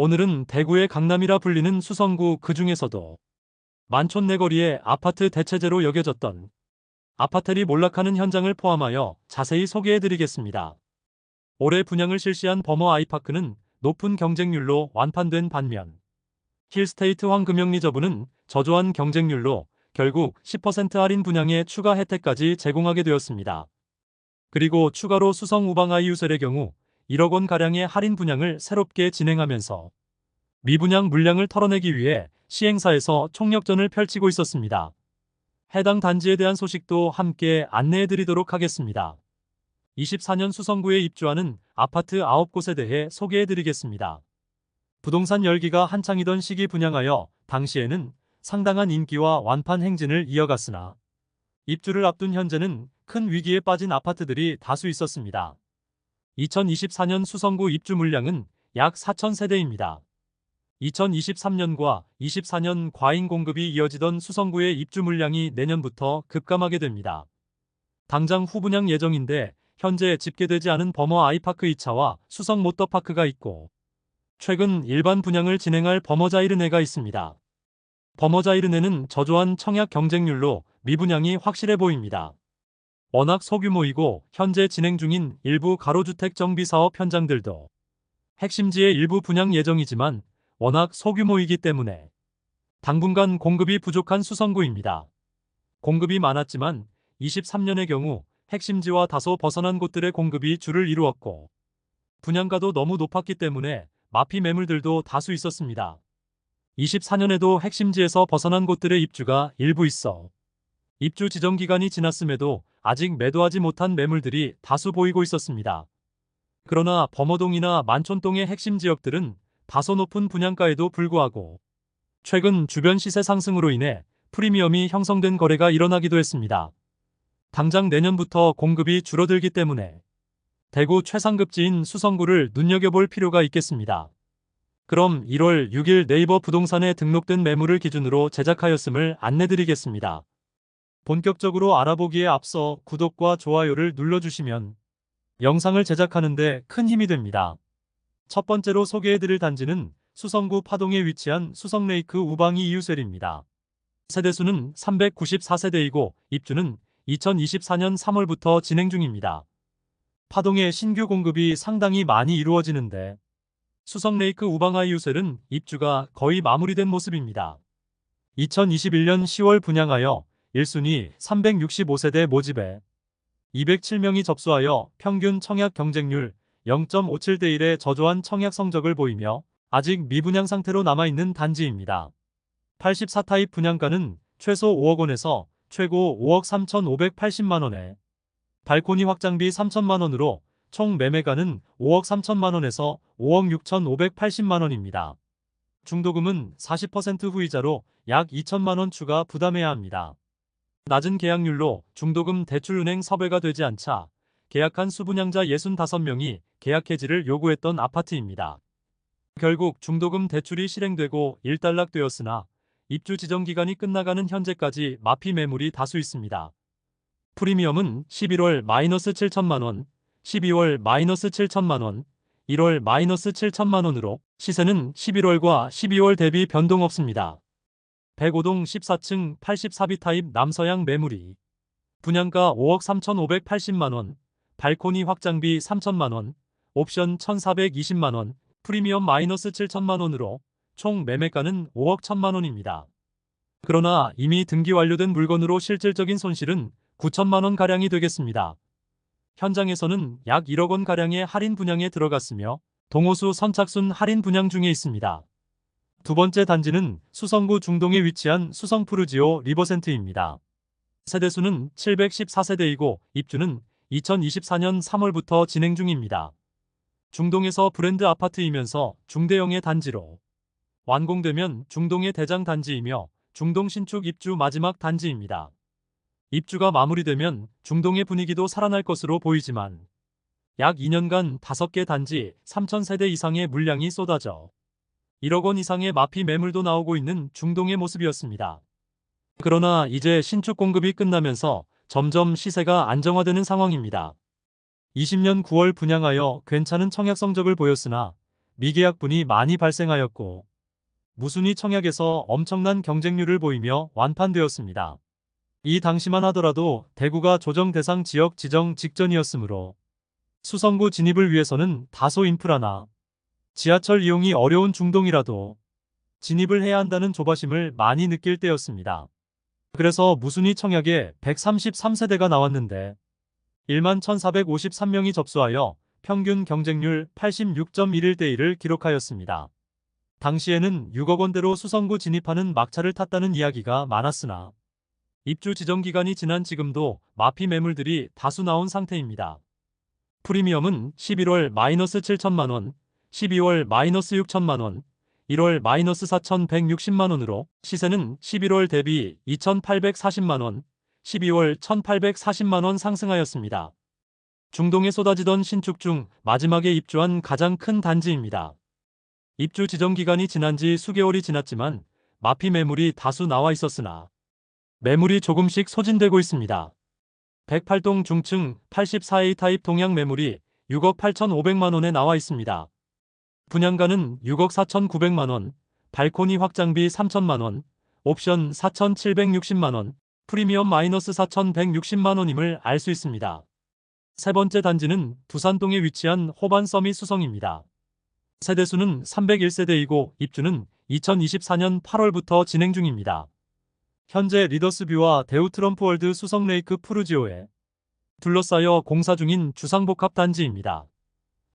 오늘은 대구의 강남이라 불리는 수성구 그 중에서도 만촌 내거리의 아파트 대체제로 여겨졌던 아파텔이 몰락하는 현장을 포함하여 자세히 소개해드리겠습니다. 올해 분양을 실시한 버머 아이파크는 높은 경쟁률로 완판된 반면 힐스테이트 황금영 리저분은 저조한 경쟁률로 결국 10% 할인 분양의 추가 혜택까지 제공하게 되었습니다. 그리고 추가로 수성 우방 아이 유셀의 경우 1억 원 가량의 할인 분양을 새롭게 진행하면서 미분양 물량을 털어내기 위해 시행사에서 총력전을 펼치고 있었습니다. 해당 단지에 대한 소식도 함께 안내해 드리도록 하겠습니다. 24년 수성구에 입주하는 아파트 9곳에 대해 소개해 드리겠습니다. 부동산 열기가 한창이던 시기 분양하여 당시에는 상당한 인기와 완판 행진을 이어갔으나 입주를 앞둔 현재는 큰 위기에 빠진 아파트들이 다수 있었습니다. 2024년 수성구 입주 물량은 약 4,000세대입니다. 2023년과 24년 과잉 공급이 이어지던 수성구의 입주 물량이 내년부터 급감하게 됩니다. 당장 후분양 예정인데 현재 집계되지 않은 버머 아이파크 2차와 수성 모터파크가 있고 최근 일반 분양을 진행할 버머자이르네가 있습니다. 버머자이르네는 저조한 청약 경쟁률로 미분양이 확실해 보입니다. 워낙 소규모이고 현재 진행 중인 일부 가로주택 정비 사업 현장들도 핵심지의 일부 분양 예정이지만 워낙 소규모이기 때문에 당분간 공급이 부족한 수성구입니다. 공급이 많았지만 23년의 경우 핵심지와 다소 벗어난 곳들의 공급이 주를 이루었고 분양가도 너무 높았기 때문에 마피 매물들도 다수 있었습니다. 24년에도 핵심지에서 벗어난 곳들의 입주가 일부 있어 입주 지정 기간이 지났음에도 아직 매도하지 못한 매물들이 다수 보이고 있었습니다. 그러나 범어동이나 만촌동의 핵심 지역들은 다소 높은 분양가에도 불구하고 최근 주변 시세 상승으로 인해 프리미엄이 형성된 거래가 일어나기도 했습니다. 당장 내년부터 공급이 줄어들기 때문에 대구 최상급지인 수성구를 눈여겨볼 필요가 있겠습니다. 그럼 1월 6일 네이버 부동산에 등록된 매물을 기준으로 제작하였음을 안내드리겠습니다. 본격적으로 알아보기에 앞서 구독과 좋아요를 눌러주시면 영상을 제작하는데 큰 힘이 됩니다. 첫 번째로 소개해드릴 단지는 수성구 파동에 위치한 수성레이크 우방이 이유셀입니다. 세대수는 394세대이고 입주는 2024년 3월부터 진행 중입니다. 파동의 신규 공급이 상당히 많이 이루어지는데 수성레이크 우방아이 유셀은 입주가 거의 마무리된 모습입니다. 2021년 10월 분양하여 1순위 365세대 모집에 207명이 접수하여 평균 청약 경쟁률 0.57대 1의 저조한 청약 성적을 보이며 아직 미분양 상태로 남아있는 단지입니다. 84타입 분양가는 최소 5억 원에서 최고 5억 3,580만 원에 발코니 확장비 3천만 원으로 총 매매가는 5억 3천만 원에서 5억 6,580만 원입니다. 중도금은 40% 후이자로 약 2천만 원 추가 부담해야 합니다. 낮은 계약률로 중도금 대출은행 섭외가 되지 않자 계약한 수분양자 65명이 계약 해지를 요구했던 아파트입니다. 결국 중도금 대출이 실행되고 일단락되었으나 입주 지정 기간이 끝나가는 현재까지 마피 매물이 다수 있습니다. 프리미엄은 11월 마이너스 7천만 원, 12월 마이너스 7천만 원, 1월 마이너스 7천만 원으로 시세는 11월과 12월 대비 변동 없습니다. 105동 14층 84비 타입 남서양 매물이 분양가 5억 3,580만 원, 발코니 확장비 3천만 원, 옵션 1,420만 원, 프리미엄 마이너스 7천만 원으로 총 매매가는 5억 1천만 원입니다. 그러나 이미 등기 완료된 물건으로 실질적인 손실은 9천만 원 가량이 되겠습니다. 현장에서는 약 1억 원 가량의 할인 분양에 들어갔으며 동호수 선착순 할인 분양 중에 있습니다. 두 번째 단지는 수성구 중동에 위치한 수성 푸르지오 리버센트입니다. 세대수는 714세대이고 입주는 2024년 3월부터 진행 중입니다. 중동에서 브랜드 아파트이면서 중대형의 단지로 완공되면 중동의 대장 단지이며 중동 신축 입주 마지막 단지입니다. 입주가 마무리되면 중동의 분위기도 살아날 것으로 보이지만 약 2년간 5개 단지 3,000세대 이상의 물량이 쏟아져 1억 원 이상의 마피 매물도 나오고 있는 중동의 모습이었습니다. 그러나 이제 신축 공급이 끝나면서 점점 시세가 안정화되는 상황입니다. 20년 9월 분양하여 괜찮은 청약 성적을 보였으나 미계약분이 많이 발생하였고 무순위 청약에서 엄청난 경쟁률을 보이며 완판되었습니다. 이 당시만 하더라도 대구가 조정 대상 지역 지정 직전이었으므로 수성구 진입을 위해서는 다소 인프라나 지하철 이용이 어려운 중동이라도 진입을 해야 한다는 조바심을 많이 느낄 때였습니다. 그래서 무순위 청약에 133세대가 나왔는데 1만 1453명이 접수하여 평균 경쟁률 86.11대 1을 기록하였습니다. 당시에는 6억 원대로 수성구 진입하는 막차를 탔다는 이야기가 많았으나 입주 지정 기간이 지난 지금도 마피 매물들이 다수 나온 상태입니다. 프리미엄은 11월 마이너스 7천만 원, 12월 마이너스 6천만 원, 1월 마이너스 4,160만 원으로 시세는 11월 대비 2,840만 원, 12월 1,840만 원 상승하였습니다. 중동에 쏟아지던 신축 중 마지막에 입주한 가장 큰 단지입니다. 입주 지정 기간이 지난 지 수개월이 지났지만 마피 매물이 다수 나와 있었으나 매물이 조금씩 소진되고 있습니다. 108동 중층 84A 타입 동양 매물이 6억 8,500만 원에 나와 있습니다. 분양가는 6억 4,900만 원, 발코니 확장비 3천만 원, 옵션 4,760만 원, 프리미엄 마이너스 4,160만 원임을 알 수 있습니다. 세 번째 단지는 두산동에 위치한 호반 서미 수성입니다. 세대수는 301세대이고 입주는 2024년 8월부터 진행 중입니다. 현재 리더스뷰와 대우 트럼프월드 수성레이크 푸르지오에 둘러싸여 공사 중인 주상복합 단지입니다.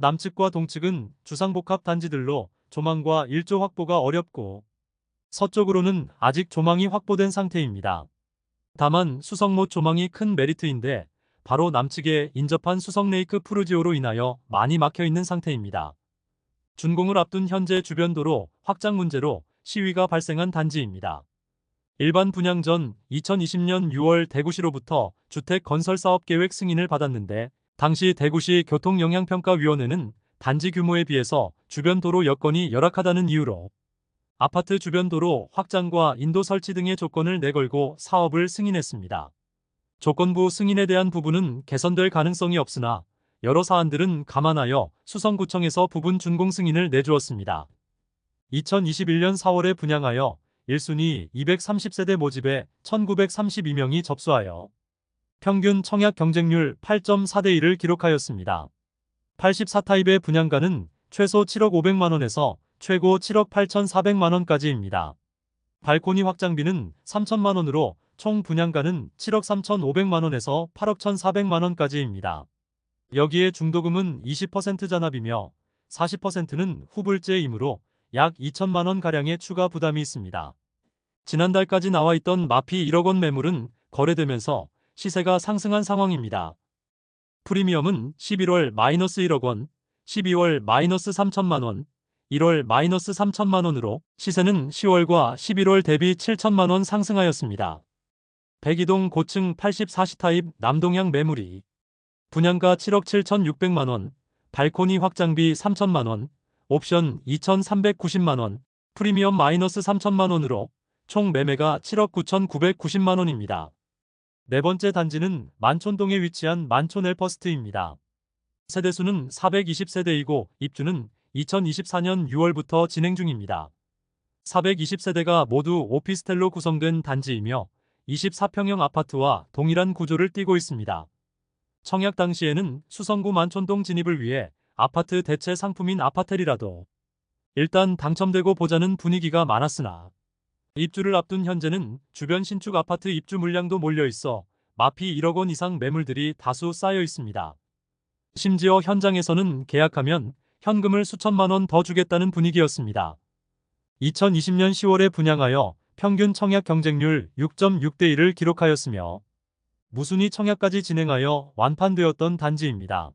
남측과 동측은 주상복합 단지들로 조망과 일조 확보가 어렵고 서쪽으로는 아직 조망이 확보된 상태입니다. 다만 수성못 조망이 큰 메리트인데 바로 남측에 인접한 수성레이크 푸르지오로 인하여 많이 막혀 있는 상태입니다. 준공을 앞둔 현재 주변 도로 확장 문제로 시위가 발생한 단지입니다. 일반 분양 전 2020년 6월 대구시로부터 주택 건설 사업 계획 승인을 받았는데 당시 대구시 교통영향평가위원회는 단지 규모에 비해서 주변 도로 여건이 열악하다는 이유로 아파트 주변 도로 확장과 인도 설치 등의 조건을 내걸고 사업을 승인했습니다. 조건부 승인에 대한 부분은 개선될 가능성이 없으나 여러 사안들은 감안하여 수성구청에서 부분 준공 승인을 내주었습니다. 2021년 4월에 분양하여 1순위 230세대 모집에 1932명이 접수하여 평균 청약 경쟁률 8.4대 1을 기록하였습니다. 84타입의 분양가는 최소 7억 500만원에서 최고 7억 8,400만원까지입니다. 발코니 확장비는 3천만원으로 총 분양가는 7억 3,500만원에서 8억 1,400만원까지입니다. 여기에 중도금은 20% 잔압이며 40%는 후불제이므로 약 2천만 원 가량의 추가 부담이 있습니다. 지난달까지 나와 있던 마피 1억 원 매물은 거래되면서 시세가 상승한 상황입니다. 프리미엄은 11월 마이너스 1억 원, 12월 마이너스 3천만 원, 1월 마이너스 3천만 원으로 시세는 10월과 11월 대비 7천만 원 상승하였습니다. 백이동 고층 84시 타입 남동향 매물이 분양가 7억 7천6백만 원, 발코니 확장비 3천만 원, 옵션 2,390만 원, 프리미엄 마이너스 3천만 원으로 총 매매가 7억 9,990만 원입니다. 네 번째 단지는 만촌동에 위치한 만촌 엘퍼스트입니다. 세대수는 420세대이고 입주는 2024년 6월부터 진행 중입니다. 420세대가 모두 오피스텔로 구성된 단지이며 24평형 아파트와 동일한 구조를 띠고 있습니다. 청약 당시에는 수성구 만촌동 진입을 위해 아파트 대체 상품인 아파텔이라도 일단 당첨되고 보자는 분위기가 많았으나 입주를 앞둔 현재는 주변 신축 아파트 입주 물량도 몰려 있어 마피 1억 원 이상 매물들이 다수 쌓여 있습니다. 심지어 현장에서는 계약하면 현금을 수천만 원 더 주겠다는 분위기였습니다. 2020년 10월에 분양하여 평균 청약 경쟁률 6.6대 1을 기록하였으며 무순위 청약까지 진행하여 완판되었던 단지입니다.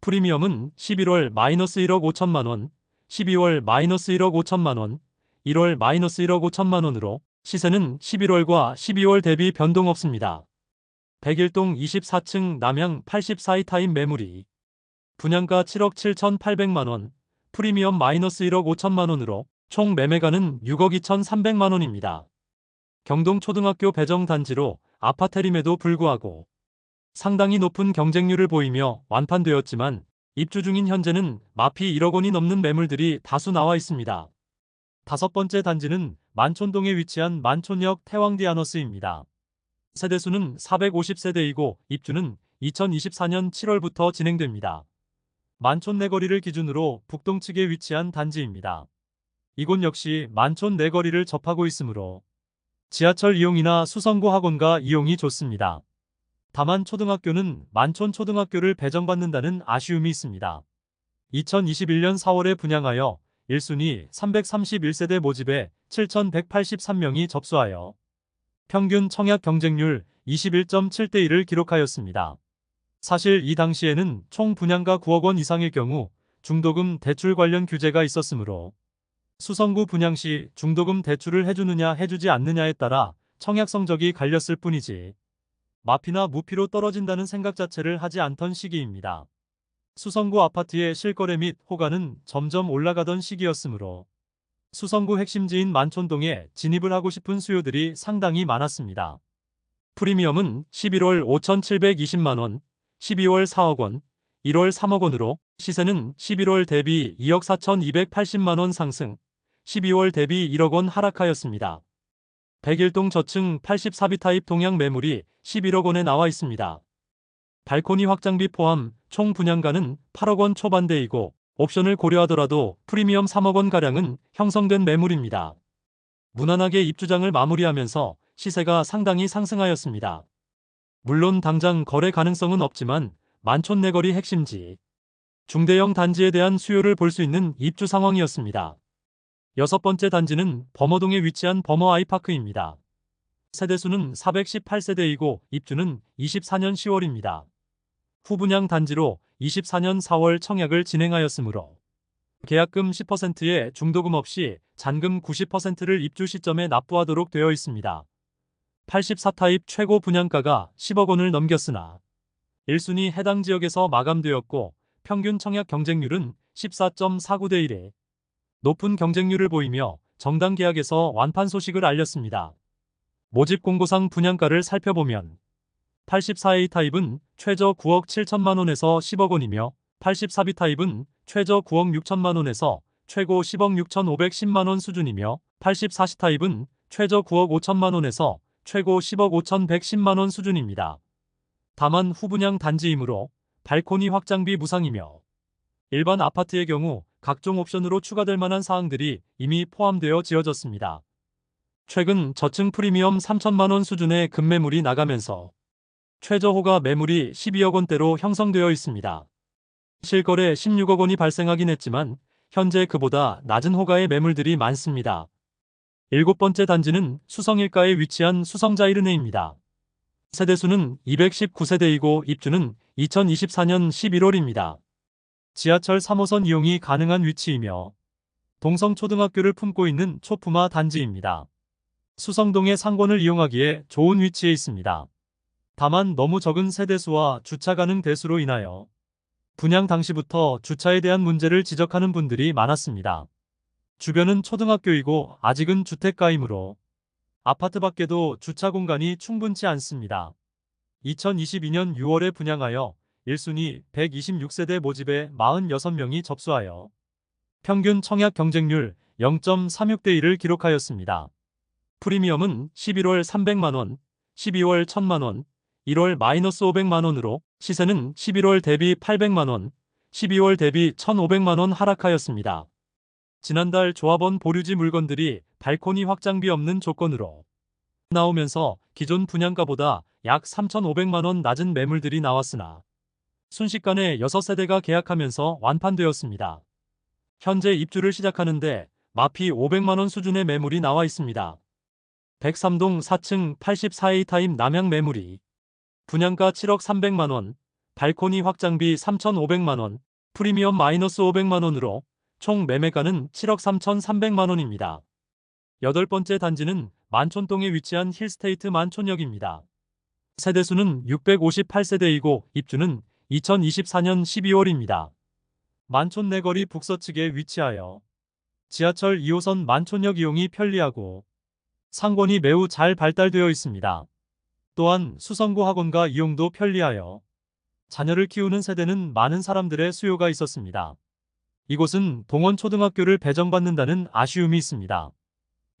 프리미엄은 11월 마이너스 1억 5천만 원, 12월 마이너스 1억 5천만 원, 1월 마이너스 1억 5천만 원으로 시세는 11월과 12월 대비 변동 없습니다. 101동 24층 남양 84이 타임 매물이 분양가 7억 7천 8백만 원, 프리미엄 마이너스 1억 5천만 원으로 총 매매가는 6억 2천 3백만 원입니다. 경동 초등학교 배정 단지로 아파텔임에도 불구하고 상당히 높은 경쟁률을 보이며 완판되었지만 입주 중인 현재는 마피 1억 원이 넘는 매물들이 다수 나와 있습니다. 다섯 번째 단지는 만촌동에 위치한 만촌역 태왕디아너스입니다. 세대수는 450세대이고 입주는 2024년 7월부터 진행됩니다. 만촌 내거리를 기준으로 북동 측에 위치한 단지입니다. 이곳 역시 만촌 내거리를 접하고 있으므로 지하철 이용이나 수성고 학원가 이용이 좋습니다. 다만 초등학교는 만촌 초등학교를 배정받는다는 아쉬움이 있습니다. 2021년 4월에 분양하여 1순위 331세대 모집에 7,183명이 접수하여 평균 청약 경쟁률 21.7대 1을 기록하였습니다. 사실 이 당시에는 총 분양가 9억 원 이상일 경우 중도금 대출 관련 규제가 있었으므로 수성구 분양 시 중도금 대출을 해주느냐 해주지 않느냐에 따라 청약 성적이 갈렸을 뿐이지 마피나 무피로 떨어진다는 생각 자체를 하지 않던 시기입니다. 수성구 아파트의 실거래 및 호가는 점점 올라가던 시기였으므로 수성구 핵심지인 만촌동에 진입을 하고 싶은 수요들이 상당히 많았습니다. 프리미엄은 11월 5,720만원, 12월 4억원, 1월 3억원으로 시세는 11월 대비 2억 4,280만원 상승, 12월 대비 1억원 하락하였습니다. 101동 저층 84비 타입 동양 매물이 11억원에 나와 있습니다. 발코니 확장비 포함 총 분양가는 8억 원 초반대이고 옵션을 고려하더라도 프리미엄 3억 원가량은 형성된 매물입니다. 무난하게 입주장을 마무리하면서 시세가 상당히 상승하였습니다. 물론 당장 거래 가능성은 없지만 만촌 내거리 핵심지 중대형 단지에 대한 수요를 볼 수 있는 입주 상황이었습니다. 여섯 번째 단지는 범어동에 위치한 범어 아이파크입니다. 세대수는 418세대이고 입주는 24년 10월입니다. 후분양 단지로 24년 4월 청약을 진행하였으므로 계약금 10%에 중도금 없이 잔금 90%를 입주 시점에 납부하도록 되어 있습니다. 84타입 최고 분양가가 10억 원을 넘겼으나 1순위 해당 지역에서 마감되었고 평균 청약 경쟁률은 14.49대 1에 높은 경쟁률을 보이며 정당 계약에서 완판 소식을 알렸습니다. 모집 공고상 분양가를 살펴보면 84A 타입은 최저 9억 7천만 원에서 10억 원이며 84B 타입은 최저 9억 6천만 원에서 최고 10억 6,510만 원 수준이며 84C 타입은 최저 9억 5천만 원에서 최고 10억 5,110만 원 수준입니다. 다만 후분양 단지이므로 발코니 확장비 무상이며 일반 아파트의 경우 각종 옵션으로 추가될 만한 사항들이 이미 포함되어 지어졌습니다. 최근 저층 프리미엄 3천만 원 수준의 급매물이 나가면서 최저호가 매물이 12억 원대로 형성되어 있습니다. 실거래 16억 원이 발생하긴 했지만 현재 그보다 낮은 호가의 매물들이 많습니다. 일곱 번째 단지는 수성일가에 위치한 수성자이르네입니다. 세대수는 219세대이고 입주는 2024년 11월입니다. 지하철 3호선 이용이 가능한 위치이며 동성초등학교를 품고 있는 초품화 단지입니다. 수성동의 상권을 이용하기에 좋은 위치에 있습니다. 다만 너무 적은 세대수와 주차 가능 대수로 인하여 분양 당시부터 주차에 대한 문제를 지적하는 분들이 많았습니다. 주변은 초등학교이고 아직은 주택가이므로 아파트 밖에도 주차 공간이 충분치 않습니다. 2022년 6월에 분양하여 1순위 126세대 모집에 46명이 접수하여 평균 청약 경쟁률 0.36대 1을 기록하였습니다. 프리미엄은 11월 300만원, 12월 1000만원, 1월 마이너스 500만원으로 시세는 11월 대비 800만원, 12월 대비 1500만원 하락하였습니다. 지난달 조합원 보류지 물건들이 발코니 확장비 없는 조건으로 나오면서 기존 분양가보다 약 3,500만원 낮은 매물들이 나왔으나 순식간에 6세대가 계약하면서 완판되었습니다. 현재 입주를 시작하는데 마피 500만원 수준의 매물이 나와 있습니다. 103동 4층 84A 타입 남양 매물이 분양가 7억 300만원, 발코니 확장비 3,500만원, 프리미엄 마이너스 500만원으로 총 매매가는 7억 3,300만원입니다. 여덟 번째 단지는 만촌동에 위치한 힐스테이트 만촌역입니다. 세대수는 658세대이고 입주는 2024년 12월입니다. 만촌 내거리 북서측에 위치하여 지하철 2호선 만촌역 이용이 편리하고 상권이 매우 잘 발달되어 있습니다. 또한 수성고 학원가 이용도 편리하여 자녀를 키우는 세대는 많은 사람들의 수요가 있었습니다. 이곳은 동원초등학교를 배정받는다는 아쉬움이 있습니다.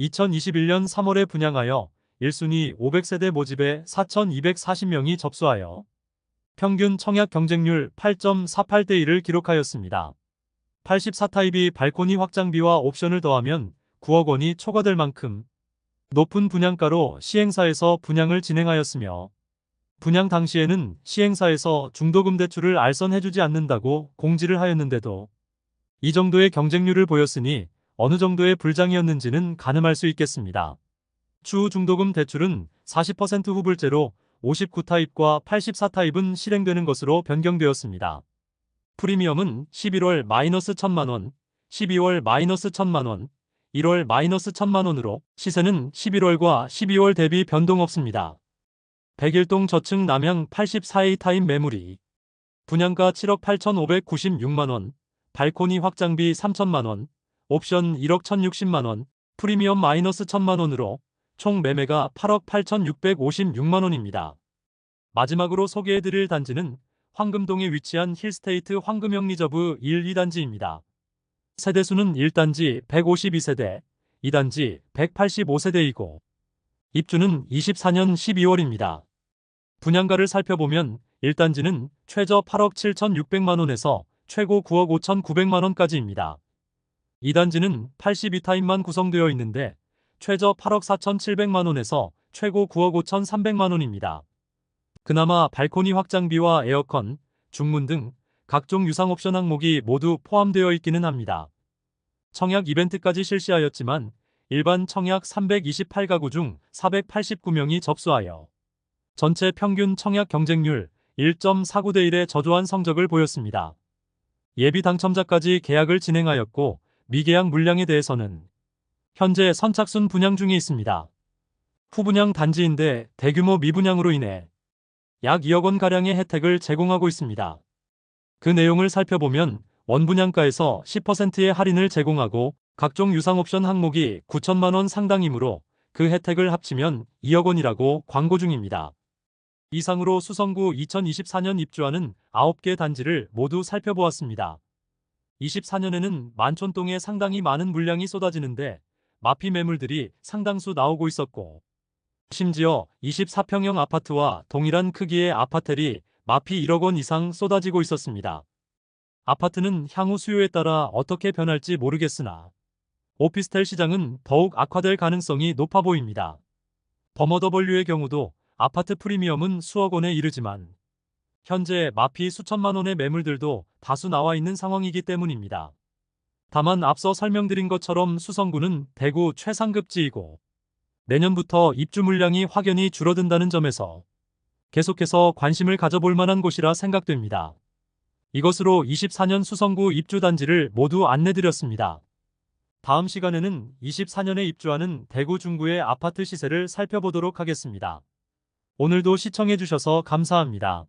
2021년 3월에 분양하여 1순위 500세대 모집에 4,240명이 접수하여 평균 청약 경쟁률 8.48대 1을 기록하였습니다. 84타입이 발코니 확장비와 옵션을 더하면 9억 원이 초과될 만큼 높은 분양가로 시행사에서 분양을 진행하였으며 분양 당시에는 시행사에서 중도금 대출을 알선해주지 않는다고 공지를 하였는데도 이 정도의 경쟁률을 보였으니 어느 정도의 불장이었는지는 가늠할 수 있겠습니다. 추후 중도금 대출은 40% 후불제로 59타입과 84타입은 실행되는 것으로 변경되었습니다. 프리미엄은 11월 마이너스 1천만원, 12월 마이너스 1천만원, 1월 마이너스 1천만원으로 시세는 11월과 12월 대비 변동 없습니다. 백일동 저층 남양 84A 타입 매물이 분양가 7억 8,596만원, 발코니 확장비 3천만원, 옵션 1억 1,060만원, 프리미엄 마이너스 1천만원으로 총 매매가 8억 8,656만원입니다. 마지막으로 소개해드릴 단지는 황금동에 위치한 힐스테이트 황금영 리저브 1, 2단지입니다. 세대수는 1단지 152세대, 2단지 185세대이고 입주는 24년 12월입니다. 분양가를 살펴보면 1단지는 최저 8억 7,600만원에서 최고 9억 5,900만원까지입니다. 2단지는 82타입만 구성되어 있는데 최저 8억 4,700만원에서 최고 9억 5,300만원입니다. 그나마 발코니 확장비와 에어컨, 중문 등 각종 유상 옵션 항목이 모두 포함되어 있기는 합니다. 청약 이벤트까지 실시하였지만 일반 청약 328가구 중 489명이 접수하여 전체 평균 청약 경쟁률 1.49대 1의 저조한 성적을 보였습니다. 예비 당첨자까지 계약을 진행하였고 미계약 물량에 대해서는 현재 선착순 분양 중에 있습니다. 후분양 단지인데 대규모 미분양으로 인해 약 2억 원 가량의 혜택을 제공하고 있습니다. 그 내용을 살펴보면 원분양가에서 10%의 할인을 제공하고 각종 유상 옵션 항목이 9천만 원 상당이므로 그 혜택을 합치면 2억 원이라고 광고 중입니다. 이상으로 수성구 2024년 입주하는 9개 단지를 모두 살펴보았습니다. 24년에는 만촌동에 상당히 많은 물량이 쏟아지는데 마피 매물들이 상당수 나오고 있었고 심지어 24평형 아파트와 동일한 크기의 아파텔이 마피 1억 원 이상 쏟아지고 있었습니다. 아파트는 향후 수요에 따라 어떻게 변할지 모르겠으나 오피스텔 시장은 더욱 악화될 가능성이 높아 보입니다. 버머더벌류의 경우도 아파트 프리미엄은 수억 원에 이르지만 현재 마피 수천만 원의 매물들도 다수 나와 있는 상황이기 때문입니다. 다만 앞서 설명드린 것처럼 수성구는 대구 최상급지이고 내년부터 입주 물량이 확연히 줄어든다는 점에서 계속해서 관심을 가져볼 만한 곳이라 생각됩니다. 이것으로 24년 수성구 입주 단지를 모두 안내드렸습니다. 다음 시간에는 24년에 입주하는 대구 중구의 아파트 시세를 살펴보도록 하겠습니다. 오늘도 시청해주셔서 감사합니다.